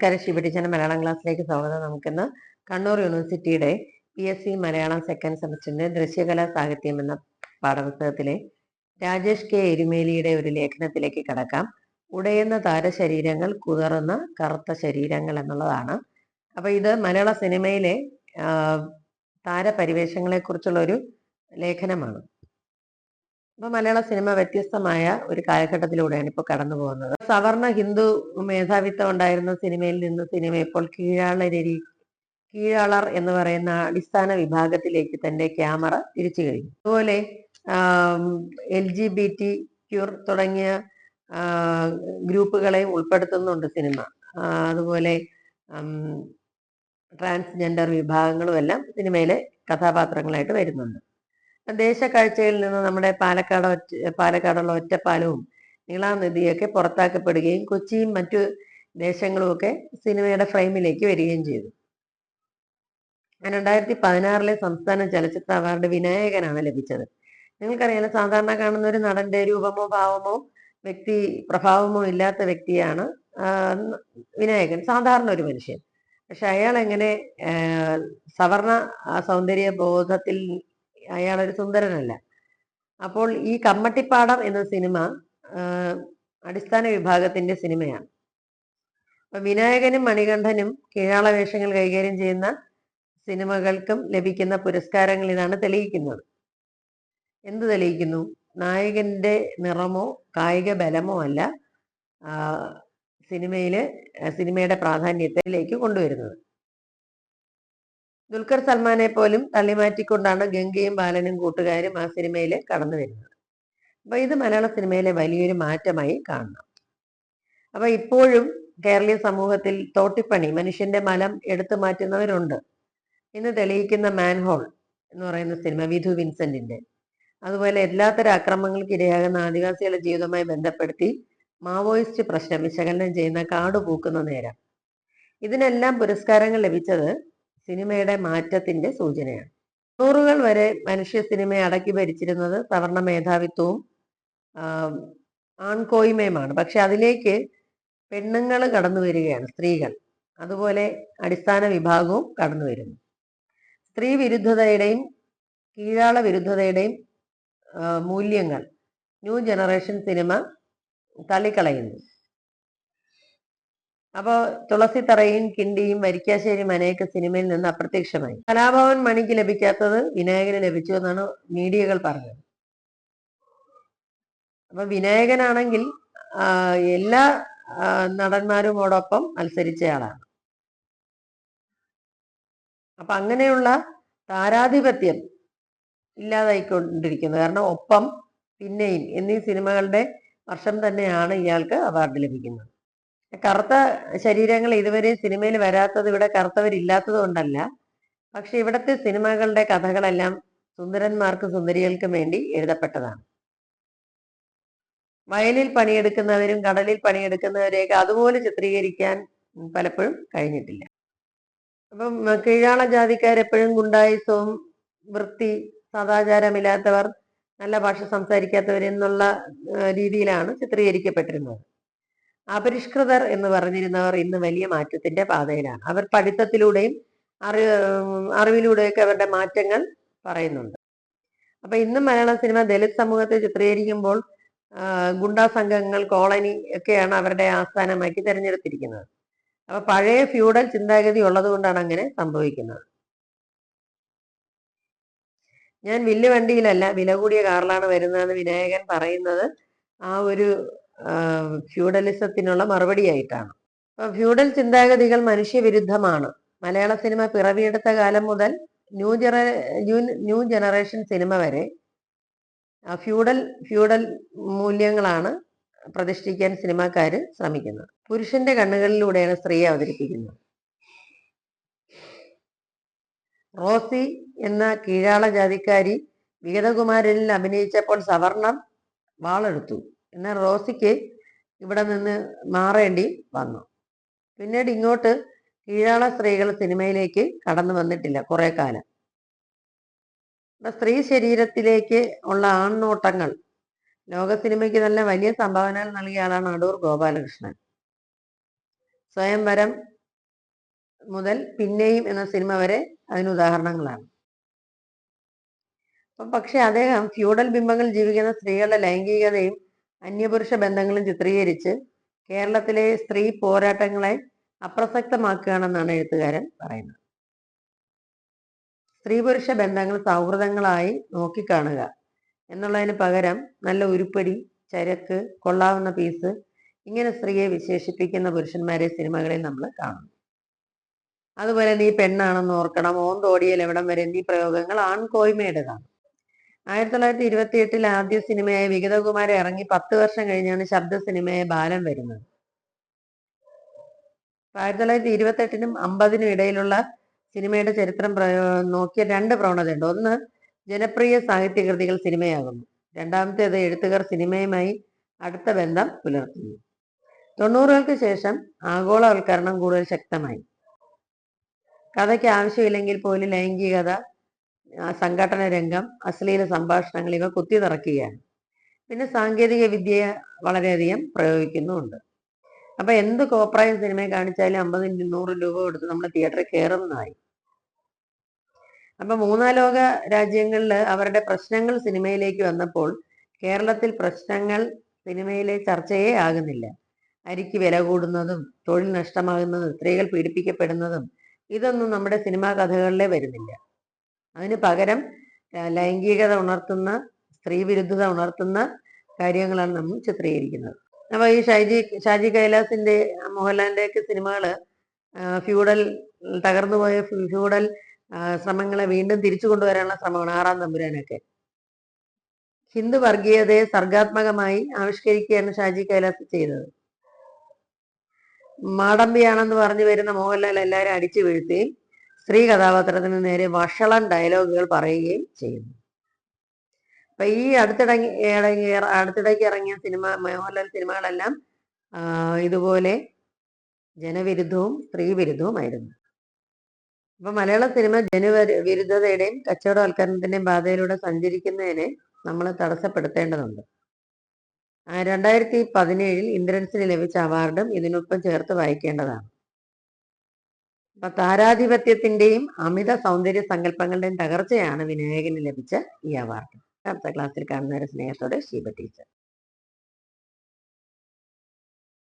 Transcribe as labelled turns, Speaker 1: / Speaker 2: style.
Speaker 1: നമസ്കാരം ശിവടിച്ചന മലയാളം ക്ലാസ്സിലേക്ക് സ്വാഗതം. നമുക്കിന്ന് കണ്ണൂർ യൂണിവേഴ്സിറ്റിയുടെ P S C Malayalam second സെമസ്റ്ററിന്റെ ദൃശ്യകലാ സാഹിത്യം എന്ന പാഠപുസ്തകത്തിലെ രാജേഷ് കെ എരുമേലിയുടെ ഒരു ലേഖനത്തിലേക്ക് കടക്കാം. ഉടയുന്ന താരശരീരങ്ങൾ കുതറുന്ന കറുത്ത ശരീരങ്ങൾ എന്നുള്ളതാണ്. അപ്പൊ ഇത് മലയാള സിനിമയിലെ താരപരിവേഷങ്ങളെ കുറിച്ചുള്ള ഒരു ലേഖനമാണ്. അപ്പൊ മലയാള സിനിമ വ്യത്യസ്തമായ ഒരു കാലഘട്ടത്തിലൂടെയാണ് ഇപ്പോൾ കടന്നു പോകുന്നത്. സവർണ ഹിന്ദു മേധാവിത്വം ഉണ്ടായിരുന്ന സിനിമയിൽ നിന്ന് സിനിമ ഇപ്പോൾ കീഴാളരി കീഴാളർ എന്ന് പറയുന്ന അടിസ്ഥാന വിഭാഗത്തിലേക്ക് തന്റെ ക്യാമറ തിരിച്ചു കഴിഞ്ഞു. അതുപോലെ L G B T queer തുടങ്ങിയ ഗ്രൂപ്പുകളെ ഉൾപ്പെടുത്തുന്നുണ്ട് സിനിമ. അതുപോലെ ട്രാൻസ്ജെൻഡർ വിഭാഗങ്ങളും എല്ലാം സിനിമയിലെ കഥാപാത്രങ്ങളായിട്ട് വരുന്നുണ്ട്. ദേശക്കാഴ്ചയിൽ നിന്ന് നമ്മുടെ പാലക്കാട് ഒറ്റ പാലക്കാടുള്ള ഒറ്റപ്പാലവും നീളാനദിയൊക്കെ പുറത്താക്കപ്പെടുകയും കൊച്ചിയും മറ്റു ദേശങ്ങളും ഒക്കെ സിനിമയുടെ ഫ്രെയിമിലേക്ക് വരികയും ചെയ്തു. രണ്ടായിരത്തി പതിനാറിലെ സംസ്ഥാന ചലച്ചിത്ര അവാർഡ് വിനായകനാണ് ലഭിച്ചത്. നിങ്ങൾക്കറിയാലോ സാധാരണ കാണുന്ന ഒരു നടന്റെ രൂപമോ ഭാവമോ വ്യക്തി പ്രഭാവമോ ഇല്ലാത്ത വ്യക്തിയാണ് വിനായകൻ. സാധാരണ ഒരു മനുഷ്യൻ. പക്ഷെ അയാൾ എങ്ങനെ സവർണ സൗന്ദര്യ ബോധത്തിൽ അയാൾ ഒരു സുന്ദരനല്ല. അപ്പോൾ ഈ കമ്മട്ടിപ്പാടം എന്ന സിനിമ അടിസ്ഥാന വിഭാഗത്തിന്റെ സിനിമയാണ്. അപ്പൊ വിനായകനും മണികണ്ഠനും കീഴാള വേഷങ്ങൾ കൈകാര്യം ചെയ്യുന്ന സിനിമകൾക്കും ലഭിക്കുന്ന പുരസ്കാരങ്ങൾ ഇതാണ് തെളിയിക്കുന്നത്. എന്ത് തെളിയിക്കുന്നു? നായകന്റെ നിറമോ കായിക ബലമോ അല്ല സിനിമയിലെ സിനിമയുടെ പ്രാധാന്യത്തിലേക്ക് കൊണ്ടുവരുന്നത്. ദുൽഖർ സൽമാനെ പോലും തള്ളിമാറ്റിക്കൊണ്ടാണ് ഗംഗയും ബാലനും കൂട്ടുകാരും ആ സിനിമയിൽ കടന്നു വരുന്നത്. അപ്പൊ ഇത് മലയാള സിനിമയിലെ വലിയൊരു മാറ്റമായി കാണണം. അപ്പൊ ഇപ്പോഴും കേരളീയ സമൂഹത്തിൽ തോട്ടിപ്പണി മനുഷ്യന്റെ മലം എടുത്തു മാറ്റുന്നവരുണ്ട്. ഇന്ന് തെളിയിക്കുന്ന മാൻഹോൾ എന്ന് പറയുന്ന സിനിമ വിധു വിൻസെന്റിന്റെ അതുപോലെ എല്ലാത്തരം അക്രമങ്ങൾക്ക് ഇരയാകുന്ന ആദിവാസികളുടെ ജീവിതവുമായി ബന്ധപ്പെടുത്തി മാവോയിസ്റ്റ് പ്രശ്നം വിശകലനം ചെയ്യുന്ന കാട് പൂക്കുന്ന നേരം. ഇതിനെല്ലാം പുരസ്കാരങ്ങൾ ലഭിച്ചത് സിനിമയുടെ മാറ്റത്തിന്റെ സൂചനയാണ്. നൂറുകൾ വരെ മനുഷ്യ സിനിമയെ അടക്കി ഭരിച്ചിരുന്നത് സവർണ മേധാവിത്വവും ആൺകോയ്മയുമാണ്. പക്ഷെ അതിലേക്ക് പെണ്ണുങ്ങൾ കടന്നു വരികയാണ് സ്ത്രീകൾ. അതുപോലെ അടിസ്ഥാന വിഭാഗവും കടന്നു വരുന്നു. സ്ത്രീ വിരുദ്ധതയുടെയും കീഴാള വിരുദ്ധതയുടെയും മൂല്യങ്ങൾ ന്യൂ ജനറേഷൻ സിനിമ തള്ളിക്കളയുന്നു. അപ്പോ തുളസിത്തറയും കിണ്ടിയും വരിക്കാശ്ശേരി മനയൊക്കെ സിനിമയിൽ നിന്ന് അപ്രത്യക്ഷമായി. കലാഭവൻ മണിക്ക് ലഭിക്കാത്തത് വിനായകന് ലഭിച്ചു എന്നാണ് മീഡിയകൾ പറഞ്ഞത്. അപ്പൊ വിനായകനാണെങ്കിൽ എല്ലാ നടന്മാരുമോടൊപ്പം മത്സരിച്ചയാളാണ് അപ്പൊ അങ്ങനെയുള്ള താരാധിപത്യം ഇല്ലാതായിക്കൊണ്ടിരിക്കുന്നു. കാരണം ഒപ്പം പിന്നെയും എന്നീ സിനിമകളുടെ വർഷം തന്നെയാണ് ഇയാൾക്ക് അവാർഡ് ലഭിക്കുന്നത്. കറുത്ത ശരീരങ്ങൾ ഇതുവരെ സിനിമയിൽ വരാത്തത് ഇവിടെ കറുത്തവരില്ലാത്തത് കൊണ്ടല്ല. പക്ഷെ ഇവിടുത്തെ സിനിമകളുടെ കഥകളെല്ലാം സുന്ദരന്മാർക്കും സുന്ദരികൾക്കും വേണ്ടി എഴുതപ്പെട്ടതാണ്. വയലിൽ പണിയെടുക്കുന്നവരും കടലിൽ പണിയെടുക്കുന്നവരെയൊക്കെ അതുപോലെ ചിത്രീകരിക്കാൻ പലപ്പോഴും കഴിഞ്ഞിട്ടില്ല. അപ്പം കീഴാള ജാതിക്കാരെപ്പോഴും ഗുണ്ടായുസവും വൃത്തി സദാചാരമില്ലാത്തവർ നല്ല ഭാഷ സംസാരിക്കാത്തവർ എന്നുള്ള രീതിയിലാണ് ചിത്രീകരിക്കപ്പെട്ടിരുന്നത്. അപരിഷ്കൃതർ എന്ന് പറഞ്ഞിരുന്നവർ ഇന്ന് വലിയ മാറ്റത്തിന്റെ പാതയിലാണ്. അവർ പഠിത്തത്തിലൂടെയും അറി അറിവിലൂടെയൊക്കെ അവരുടെ മാറ്റങ്ങൾ പറയുന്നുണ്ട്. അപ്പൊ ഇന്ന് മലയാള സിനിമ ദലിത് സമൂഹത്തെ ചിത്രീകരിക്കുമ്പോൾ ഗുണ്ടാ സംഘങ്ങൾ കോളനി ഒക്കെയാണ് അവരുടെ ആസ്ഥാനമാക്കി തിരഞ്ഞെടുത്തിരിക്കുന്നത്. അപ്പൊ പഴയ ഫ്യൂഡൽ ചിന്താഗതി ഉള്ളതുകൊണ്ടാണ് അങ്ങനെ സംഭവിക്കുന്നത്. ഞാൻ വില്ല് വണ്ടിയിലല്ല വില കൂടിയ കാറിലാണ് വരുന്നതെന്ന് വിനായകൻ പറയുന്നത്. ആ ഒരു ഫ്യൂഡലിസത്തിനുള്ള മറുപടിയായിട്ടാണ്. അപ്പൊ ഫ്യൂഡൽ ചിന്താഗതികൾ മനുഷ്യവിരുദ്ധമാണ്. മലയാള സിനിമ പിറവിയെടുത്ത കാലം മുതൽ ന്യൂ ജന ന്യൂ ന്യൂ ജനറേഷൻ സിനിമ വരെ ഫ്യൂഡൽ ഫ്യൂഡൽ മൂല്യങ്ങളാണ് പ്രതിഷ്ഠിക്കാൻ സിനിമാക്കാർ ശ്രമിക്കുന്നത്. പുരുഷന്റെ കണ്ണുകളിലൂടെയാണ് സ്ത്രീയെ അവതരിപ്പിക്കുന്നത്. റോസി എന്ന കീഴാള ജാതിക്കാരി വിഗതകുമാരനിൽ അഭിനയിച്ചപ്പോൾ സവർണം വാളെടുത്തു. എന്നാൽ റോസിക്ക് ഇവിടെ നിന്ന് മാറേണ്ടി വന്നു. പിന്നീട് ഇങ്ങോട്ട് കീഴാള സ്ത്രീകൾ സിനിമയിലേക്ക് കടന്നു വന്നിട്ടില്ല കുറെ കാലം. സ്ത്രീ ശരീരത്തിലേക്ക് ഉള്ള ആൺനോട്ടങ്ങൾ ലോക സിനിമയ്ക്ക് തന്നെ വലിയ സംഭാവനകൾ നൽകിയ ആളാണ് അടൂർ ഗോപാലകൃഷ്ണൻ. സ്വയംവരം മുതൽ പിന്നെയും എന്ന സിനിമ വരെ അതിന് ഉദാഹരണങ്ങളാണ്. അപ്പം പക്ഷെ അദ്ദേഹം ഫ്യൂഡൽ ബിംബങ്ങൾ ജീവിക്കുന്ന സ്ത്രീകളുടെ ലൈംഗികതയും അന്യപുരുഷ ബന്ധങ്ങളും ചിത്രീകരിച്ച് കേരളത്തിലെ സ്ത്രീ പോരാട്ടങ്ങളെ അപ്രസക്തമാക്കുകയാണെന്നാണ് എഴുത്തുകാരൻ പറയുന്നത്. സ്ത്രീ പുരുഷ ബന്ധങ്ങൾ സൗഹൃദങ്ങളായി നോക്കിക്കാണുക എന്നുള്ളതിന് പകരം നല്ല ഉരുപ്പടി ചരക്ക് കൊള്ളാവുന്ന പീസ് ഇങ്ങനെ സ്ത്രീയെ വിശേഷിപ്പിക്കുന്ന പുരുഷന്മാരെ സിനിമകളിൽ നമ്മൾ കാണുന്നു. അതുപോലെ നീ പെണ്ണാണെന്ന് ഓർക്കണം ഓന്തോടിയൽ എവിടം വരെ നീ പ്രയോഗങ്ങൾ ആൺകോയ്മയുടേതാണ്. ആയിരത്തി തൊള്ളായിരത്തി ഇരുപത്തി എട്ടിൽ ആദ്യ സിനിമയായ വിഗതകുമാരൻ ഇറങ്ങി പത്ത് വർഷം കഴിഞ്ഞാണ് ശബ്ദ സിനിമയായ ബാലൻ വരുന്നത്. ആയിരത്തി തൊള്ളായിരത്തി ഇരുപത്തെട്ടിനും അമ്പതിനും ഇടയിലുള്ള സിനിമയുടെ ചരിത്രം നോക്കിയ രണ്ട് പ്രവണതയുണ്ട്. ഒന്ന് ജനപ്രിയ സാഹിത്യകൃതികൾ സിനിമയാകുന്നു. രണ്ടാമത്തേത് എഴുത്തുകാർ സിനിമയുമായി അടുത്ത ബന്ധം പുലർത്തുന്നു. തൊണ്ണൂറുകൾക്ക് ശേഷം ആഗോളവൽക്കരണം കൂടുതൽ ശക്തമായി. കഥയ്ക്ക് ആവശ്യമില്ലെങ്കിൽ പോലും ലൈംഗികത സംഘടന രംഗം അശ്ലീല സംഭാഷണങ്ങൾ ഇവ കുത്തി നിറയ്ക്കുകയാണ് പിന്നെ സാങ്കേതിക വിദ്യ വളരെയധികം പ്രയോഗിക്കുന്നുമുണ്ട്. അപ്പൊ എന്ത് കോപ്രായം സിനിമയെ കാണിച്ചാലും അമ്പതിന് നൂറ് രൂപ കൊടുത്ത് നമ്മൾ തിയേറ്ററിൽ കയറുന്നതായി. അപ്പൊ മൂന്നാം ലോക രാജ്യങ്ങളിൽ അവരുടെ പ്രശ്നങ്ങൾ സിനിമയിലേക്ക് വന്നപ്പോൾ കേരളത്തിൽ പ്രശ്നങ്ങൾ സിനിമയിലെ ചർച്ചയേ ആകുന്നില്ല. അരിക്ക് വില കൂടുന്നതും തൊഴിൽ നഷ്ടമാകുന്നതും സ്ത്രീകൾ പീഡിപ്പിക്കപ്പെടുന്നതും ഇതൊന്നും നമ്മുടെ സിനിമാ കഥകളിലെ വരുന്നില്ല. അതിന് പകരം ലൈംഗികത ഉണർത്തുന്ന സ്ത്രീ വിരുദ്ധത ഉണർത്തുന്ന കാര്യങ്ങളാണ് നമ്മൾ ചിത്രീകരിക്കുന്നത്. അപ്പൊ ഈ ഷാജി ഷാജി കൈലാസിന്റെ മോഹൻലാലിന്റെ ഒക്കെ സിനിമകൾ ഫ്യൂഡൽ തകർന്നുപോയ ഫ്യൂഡൽ ശ്രമങ്ങളെ വീണ്ടും തിരിച്ചു കൊണ്ടുവരാനുള്ള ശ്രമമാണ് ആറാം തമ്പുരാനൊക്കെ. ഹിന്ദു വർഗീയതയെ സർഗാത്മകമായി ആവിഷ്കരിക്കുകയാണ് ഷാജി കൈലാസ് ചെയ്തത്. മാടമ്പിയാണെന്ന് പറഞ്ഞു വരുന്ന മോഹൻലാൽ എല്ലാവരും അടിച്ചു വീഴ്ത്തുകയും സ്ത്രീ കഥാപാത്രത്തിന് നേരെ വഷളൻ ഡയലോഗുകൾ പറയുകയും ചെയ്യുന്നു. അപ്പൊ ഈ അടുത്തിടങ്ങി ഇടങ്ങി അടുത്തിടയ്ക്ക് ഇറങ്ങിയ സിനിമ മോഹൻലാൽ സിനിമകളെല്ലാം ഇതുപോലെ ജനവിരുദ്ധവും സ്ത്രീ വിരുദ്ധവുമായിരുന്നു അപ്പൊ മലയാള സിനിമ ജനവിരുദ്ധതയുടെയും കച്ചവടവൽക്കരണത്തിന്റെയും പാതയിലൂടെ സഞ്ചരിക്കുന്നതിനെ നമ്മൾ തടസ്സപ്പെടുത്തേണ്ടതുണ്ട്. രണ്ടായിരത്തി പതിനേഴിൽ ഇന്ദ്രൻസിന് ലഭിച്ച അവാർഡും ഇതിനൊപ്പം ചേർത്ത് വായിക്കേണ്ടതാണ്. താരാധിപത്യത്തിന്റെയും അമിത സൗന്ദര്യ സങ്കല്പങ്ങളുടെയും തകർച്ചയാണ് വിനായകന് ലഭിച്ച ഈ അവാർഡ്. അടുത്ത ക്ലാസ്സിൽ കാണുന്നവരെ സ്നേഹത്തോടെ ശീബ ടീച്ചർ